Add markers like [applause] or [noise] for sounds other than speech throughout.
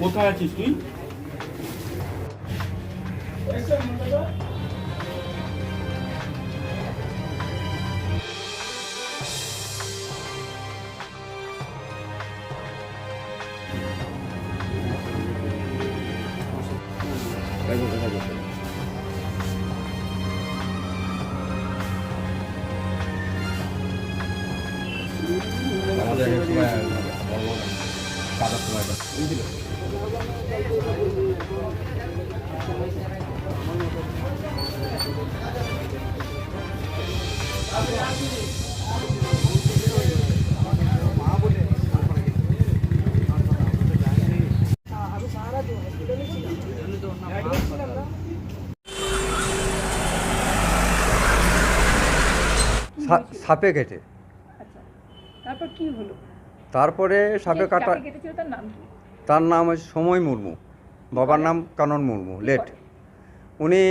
কোথায় আছিস তুই আমাদের এক সময় কাটার সময়টা সা- সাপে কেটে। আচ্ছা তারপর কি হলো? তারপরে সাপে কাটা তার নাম হচ্ছে সময় মুর্মু। বাবার নাম কানন মুর্মু লেট। উনি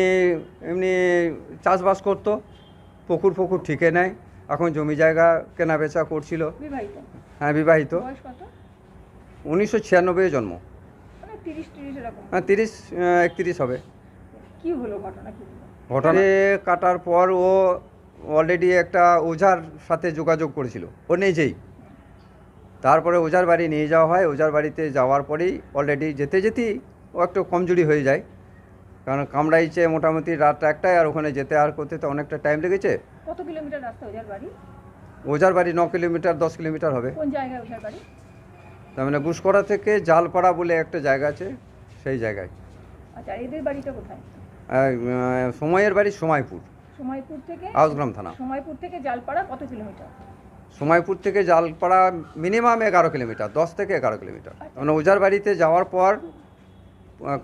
এমনি চাষবাস করতো পুকুর ফুকুর ঠিকে নেয় এখন জমি জায়গা কেনা বেচা করছিল হ্যাঁ বিবাহিত। উনিশশো ছিয়ানব্বই জন্ম। মানে হ্যাঁ তিরিশ একত্রিশ হবে। ঘটনা কাটার পর ও অলরেডি একটা ওঝার সাথে যোগাযোগ করেছিল। ও নিজেই। তারপরে ওজার বাড়ি নিয়ে যাওয়া হয়। ওজার বাড়িতে যাওয়ার পরেই অলরেডি যেতে যেতেই ও একটু কমজোরি হয়ে যায়। কারণ কামড়াইছে মোটামুটি রাত একটায় আর ওখানে যেতে আর করতে তো অনেকটা টাইম লেগেছে। কত কিলোমিটার রাস্তা ওজার বাড়ি? ওঝার বাড়ি ন কিলোমিটার দশ কিলোমিটার হবে। কোন জায়গায় ওজার বাড়ি? তার মানে গুসকরা থেকে জালপাড়া বলে একটা জায়গা আছে সেই জায়গায়। আচ্ছা এদের বাড়িটা কোথায়? সময়ের বাড়ি সময়পুর সময়পুর থেকে? আউসগ্রাম থানা। সময়পুর থেকে জালপাড়া কত কিলোমিটার? সময়পুর থেকে জালপাড়া মিনিমাম এগারো কিলোমিটার দশ থেকে এগারো কিলোমিটার। মানে ওজার বাড়িতে যাওয়ার পর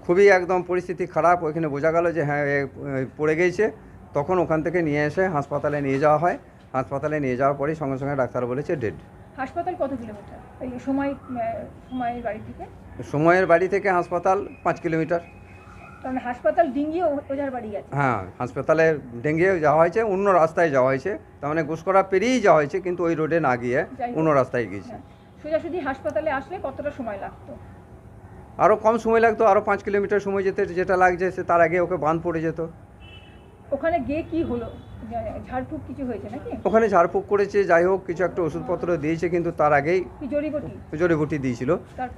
খুবই একদম পরিস্থিতি খারাপ। ওইখানে বোঝা গেল যে হ্যাঁ পড়ে গিয়েছে তখন ওখান থেকে নিয়ে এসে হাসপাতালে নিয়ে যাওয়া হয়। হাসপাতালে নিয়ে যাওয়ার পরেই সঙ্গে সঙ্গে ডাক্তার বলেছে ডেড হাসপাতাল কত কিলোমিটার? সময় সময়ের বাড়ি থেকে? সময়ের বাড়ি থেকে হাসপাতাল পাঁচ কিলোমিটার। কারণ হাসপাতাল ডিঙ্গিয়ে ও- বাড়ি গেছে। হ্যাঁ হাসপাতালে ডেঙ্গিয়ে যাওয়া হয়েছে অন্য রাস্তায় যাওয়া হয়েছে। তার মানে ঘুষকরা পেরিয়েই যাওয়া হয়েছে কিন্তু ওই রোডে না গিয়ে অন্য রাস্তায় গিয়েছে। হ্যাঁ সোজাসুজি হাসপাতালে আসলে কতটা সময় লাগতো? আরও কম সময় লাগতো আরও পাঁচ কিলোমিটার সময় যেতে যেটা লাগছে সে তার আগে ওকে বাঁধ পড়ে যেত। ওখানে গিয়ে কি হলো? ঝাড়ফুঁক কিছু হয়েছে নাকি? ওখানে ঝাড়ফুঁক করেছে যাই হোক কিছু একটা ওষুধপত্র দিয়েছে কিন্তু তার আগেই জড়িবটি জড়িবুটি দিয়েছিল।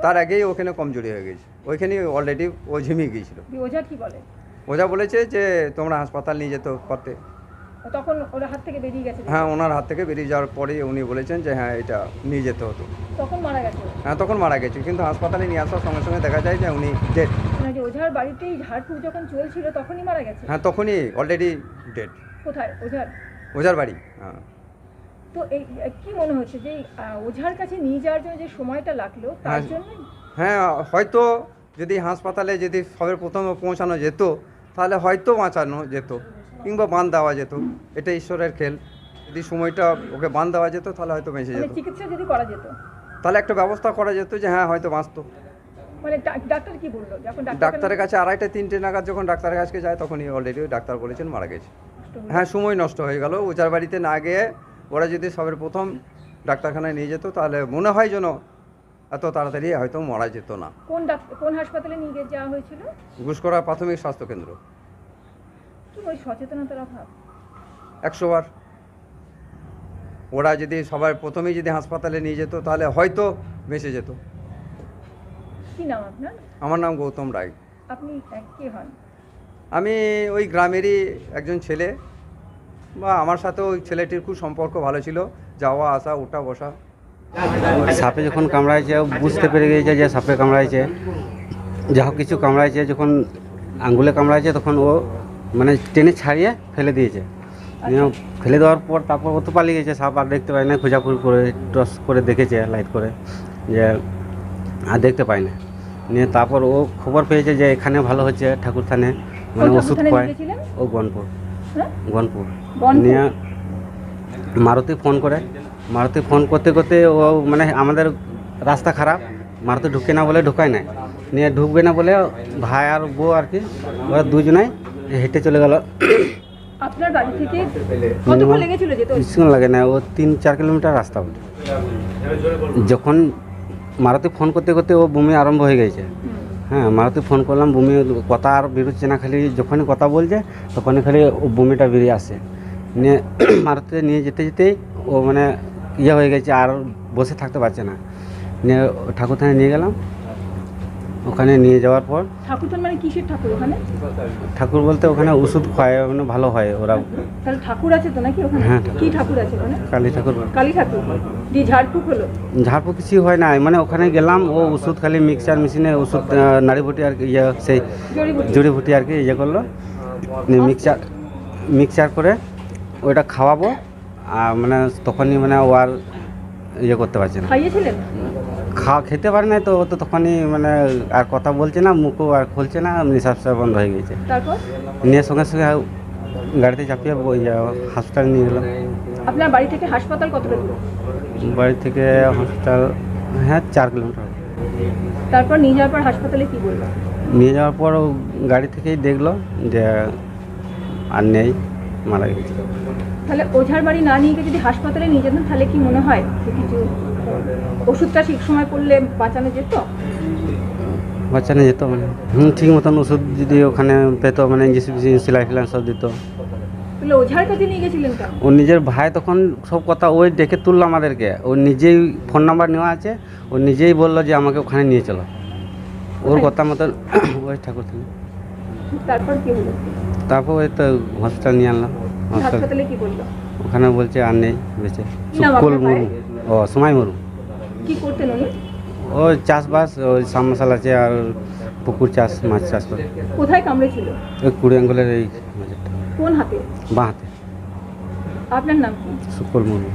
তার আগেই ওখানে কমজোরি হয়ে গেছে। ওইখানে অলরেডি ও ঝিমিয়ে গিয়েছিল। ওঝা কি বলে? ওঝা বলেছে যে তোমরা হাসপাতাল নিয়ে যেতে পারতে তখন ওরা হাত থেকে বেরিয়ে গেছে? হ্যাঁ ওনার হাত থেকে বেরিয়ে যাওয়ার পরেই উনি বলেছেন যে হ্যাঁ এটা নিয়ে যেতে হতো। তখন মারা গেছে হ্যাঁ তখন মারা গেছে কিন্তু হাসপাতালে নিয়ে আসার সঙ্গে সঙ্গে দেখা যায় যে উনি ডেড ওঝার বাড়িতেই ঝাড়ফুঁক যখন চলছিল তখনই মারা গেছে? হ্যাঁ তখনই অলরেডি ডেড কোথায়? ওঝার? ওঝার বাড়ি হ্যাঁ। তো এই কি মনে হচ্ছে যে ওঝার কাছে নিয়ে যাওয়ার জন্য যে সময়টা লাগল তার হ্যাঁ। জন্য হ্যাঁ হয়তো যদি হাসপাতালে যদি সবের প্রথমে পৌঁছানো যেত তাহলে হয়তো বাঁচানো যেত কিংবা বান দেওয়া যেত। এটা ঈশ্বরের খেল। যদি সময়টা ওকে বান দেওয়া যেত তাহলে হয়তো বেঁচে মানে যেত। চিকিৎসা যদি করা যেত? তাহলে একটা ব্যবস্থা করা যেত যে হ্যাঁ হয়তো বাঁচতো। মানে ডাক্তার কি বলল? যখন ডাক্তারের কাছে আড়াইটা তিনটে নাগাদ যখন ডাক্তারের কাছে যায় তখনই অলরেডি ডাক্তার বলেছেন মারা গেছে। হ্যাঁ সময় নষ্ট হয়ে গেল। ওজার বাড়িতে না গিয়ে ওরা যদি সবের প্রথম ডাক্তারখানায় নিয়ে যেত তাহলে মনে হয় যেন এত তাড়াতাড়ি হয়তো মারা যেত না। কোন কোন হাসপাতালে নিয়ে যাওয়া হয়েছিল? ঘুষকরা প্রাথমিক স্বাস্থ্যকেন্দ্র কি ওই সচেতনতার অভাব। একশো বার ওরা যদি সবার প্রথমেই যদি হাসপাতালে নিয়ে যেত তাহলে হয়তো বেঁচে যেত। কি নাম আপনার? আমার নাম গৌতম রায়। আপনি কে হন? আমি ওই গ্রামেরই একজন ছেলে। বা আমার সাথে ওই ছেলেটির খুব সম্পর্ক ভালো ছিল। যাওয়া আসা ওঠা বসা। সাপে যখন কামড়াইছে বুঝতে পেরে গিয়েছে যে সাপে কামড়াইছে। যা হোক কিছু কামড়াইছে যখন আঙ্গুলে কামড়াইছে তখন ও মানে টেনে ছাড়িয়ে ফেলে দিয়েছে। ফেলে দেওয়ার পর তারপর ও তো পালিয়ে গেছে। সাপ আর দেখতে পাই না খোঁজাখুঁজি করে টস করে দেখেছে লাইট করে। যে আর দেখতে পায় না। নিয়ে তারপর ও খবর পেয়েছে যে এখানে ভালো হচ্ছে ঠাকুর থানে। মানে ওষুধ পায়। ও গনপুর। হ্যাঁ? গনপুর। গনপুর? নিয়ে মারুতি ফোন করে। মারুতি ফোন করতে করতে ও মানে আমাদের রাস্তা খারাপ। মারুতি ঢুকে না বলে ঢুকায় নাই। নিয়ে ঢুকবে না বলে ভাই আর বউ আর কি ওরা দুজনাই হেঁটে চলে গেল। আপনার বাড়ি থেকে কতক্ষণ লেগেছিল যেতে? লাগে না ও তিন চার কিলোমিটার রাস্তা যখন মারুতি ফোন করতে করতে ও বমি আরম্ভ হয়ে গেছে। হ্যাঁ মারুতি ফোন করলাম, বমি কথা আর বেরোচ্ছে না, খালি যখনই কথা বলছে, তখনই খালি ও বমিটা বেরিয়ে আসে। নিয়ে [clears throat] মারুতিতে নিয়ে যেতে যেতেই ও মানে ইয়ে হয়ে গেছে, আর বসে থাকতে পারছে না। নিয়ে ঠাকুর থানায় নিয়ে গেলাম ওখানে নিয়ে যাওয়ার পর মানে কিসের ঠাকুর ওখানে? ঠাকুর বলতে ওখানে ওষুধ খায় মানে ভালো হয় ওরা তাহলে ঠাকুর আছে তো নাকি ওখানে? হ্যাঁ। কি ঠাকুর আছে ওখানে? কালী ঠাকুর। কালী ঠাকুর। দিয়ে ঝাড়ফুঁক হলো? ঝাড়ফু কিছু হয় না মানে ওখানে গেলাম ও ওষুধ খালি মিক্সচার মেশিনে ওষুধ নাড়িভুটি আর কি ইয়ে সেই জড়িভুটি। আর কি ইয়ে করল। মিক্সচার মিক্সচার করে ওইটা খাওয়াবো আর মানে তখনই মানে ও আর ইয়ে করতে পারছে না। খাইয়েছিলেন? খাওয়া খেতে পারে না তো ও তো তখনই মানে আর কথা বলছে না মুখও আর খুলছে না নিঃশ্বাস বন্ধ হয়ে গেছে। তারপর? নিয়ে সঙ্গে সঙ্গে গাড়িতে চাপিয়ে ওই হসপিটাল নিয়ে গেলাম। আপনার বাড়ি থেকে হাসপাতাল কতটা দূর বাড়ি থেকে হাসপাতাল হ্যাঁ চার কিলোমিটার তারপর নিয়ে যাওয়ার পর হাসপাতালে কি বলল? নিয়ে যাওয়ার পর গাড়ি থেকেই দেখল যে আর নেই মারা গেছে। তাহলে ওঝার বাড়ি না নিয়ে গিয়ে যদি হাসপাতালে নিয়ে যেতেন তাহলে কি মনে হয় কিছু ওষুধটা ঠিক সময় করলে বাঁচানো যেত? বাচ্চা নিয়ে যেত মানে। হুম ঠিক মতন ওষুধ যদি ওখানে পেতো মানে ইঞ্জেকশন সেলাই ফিলাই সব দিত। ওঝার কাছে নিয়ে গেছিলেন ও নিজের ভাই তখন সব কথা ওই ডেকে তুললো আমাদেরকে। ও নিজেই ফোন নাম্বার নেওয়া আছে ও নিজেই বলল যে আমাকে ওখানে নিয়ে চলো। ওর কথা মতন [coughs] ওই ঠাকুর থেকে তারপর কি হলো? তারপর ওই তো হসপিটাল নিয়ে আনলাম। হাসপাতালে কি বলল? ওখানে বলছে আর নেই বেঁচে। নাম মুরমু। ও সময় মরু। কি করতেন উনি? ও চাষবাস ওই সাবমার্শাল আছে আর পুকুর চাষ মাছ চাষ করে। কোথায় কামড়েছিল? ওই কুড়ি আঙ্গুলের এই কোন হাতে? বাঁ হাতে। আপনার নাম কি? সুকুল মুরমু।